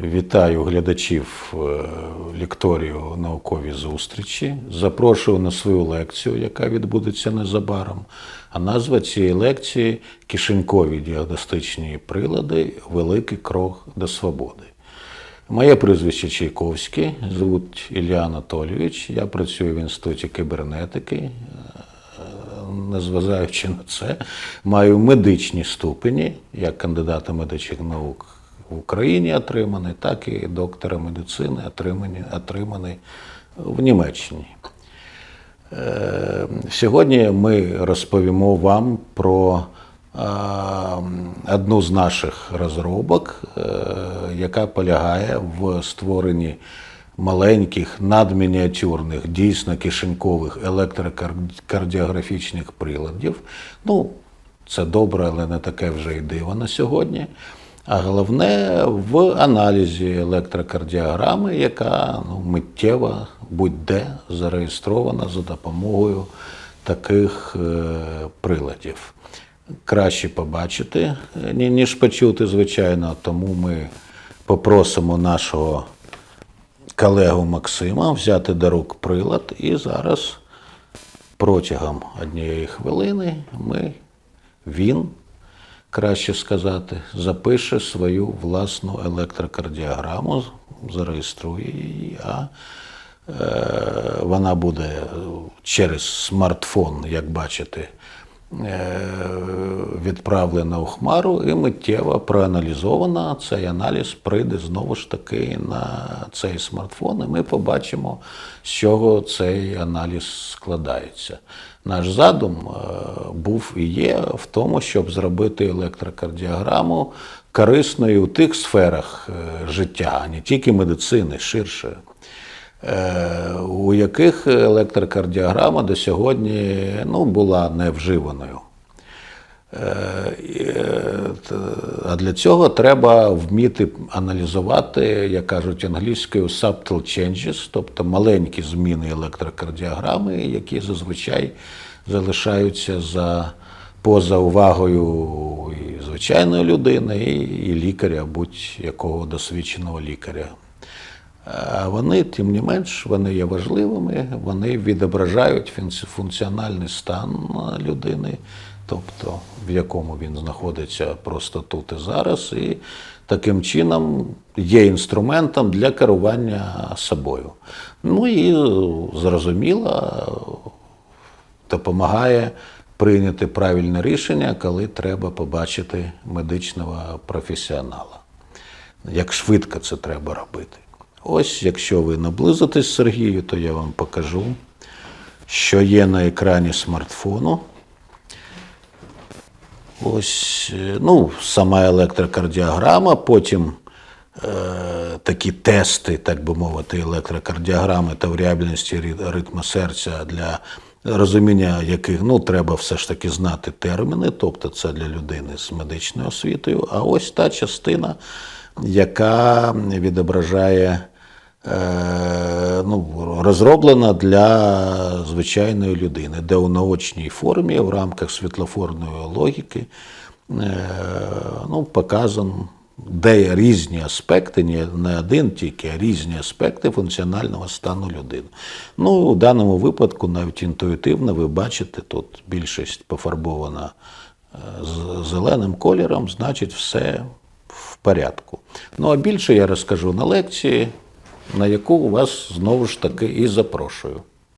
Вітаю глядачів е, лекторію наукові зустрічі. Запрошую на свою лекцію, яка відбудеться незабаром. А назва цієї лекції Кишенькові діагностичні прилади Великий крок до свободи. Моє прізвище Чайковський, звуть Ілля Анатолійович. Я працюю в інституті кібернетики. Е, Незважаючи на це, маю медичні ступені, як кандидата медичних наук в Україні отриманий, так і доктора медицини отримані, отриманий в Німеччині. Е, Сьогодні ми розповімо вам про е, одну з наших розробок, е, яка полягає в створенні маленьких надмініатюрних, дійсно кишенькових електрокардіографічних приладів. Ну, це добре, але не таке вже й диво на сьогодні. А головне в аналізі електрокардіограми, яка ну, миттєво будь-де зареєстрована за допомогою таких е, приладів. Краще побачити, е, ніж почути, звичайно, тому ми попросимо нашого колегу Максима взяти до рук прилад і зараз протягом однієї хвилини ми, він, краще сказати, запише свою власну електрокардіограму, зареєструє її, а е, вона буде через смартфон, як бачите, е, відправлена у хмару і миттєво проаналізована. Цей аналіз прийде знову ж таки на цей смартфон, і ми побачимо, з чого цей аналіз складається. Наш задум е, був і є в тому, щоб зробити електрокардіограму корисною у тих сферах е, життя, не тільки медицини, ширше е, у яких електрокардіограма до сьогодні ну, була невживаною. Е, е, А для цього треба вміти аналізувати, як кажуть англійською, subtle changes, тобто маленькі зміни електрокардіограми, які зазвичай залишаються за поза увагою і звичайної людини, і, і лікаря, будь-якого досвідченого лікаря. А вони, тим не менш, вони є важливими, вони відображають функціональний стан людини, тобто в якому він знаходиться просто тут і зараз, і таким чином є інструментом для керування собою. Ну і зрозуміло, допомагає прийняти правильне рішення, коли треба побачити медичного професіонала. Як швидко це треба робити. Ось, якщо ви наблизитесь Сергію, то я вам покажу, що є на екрані смартфону. Ось, е, ну, сама електрокардіограма, потім е, такі тести, так би мовити, електрокардіограми та варіабельності ритму серця для розуміння яких ну, треба все ж таки знати терміни, тобто це для людини з медичною освітою. А ось та частина, яка відображає. Е, Ну, розроблена для звичайної людини, де у наочній формі в рамках світлофорної логіки е, ну, показано, де різні аспекти, не- один тільки, а різні аспекти функціонального стану людини. Ну, у даному випадку, навіть інтуїтивно, ви бачите, тут більшість пофарбована е, зеленим кольором, значить, все в порядку. Ну, а більше я розкажу на лекції, на яку вас знову ж таки і запрошую.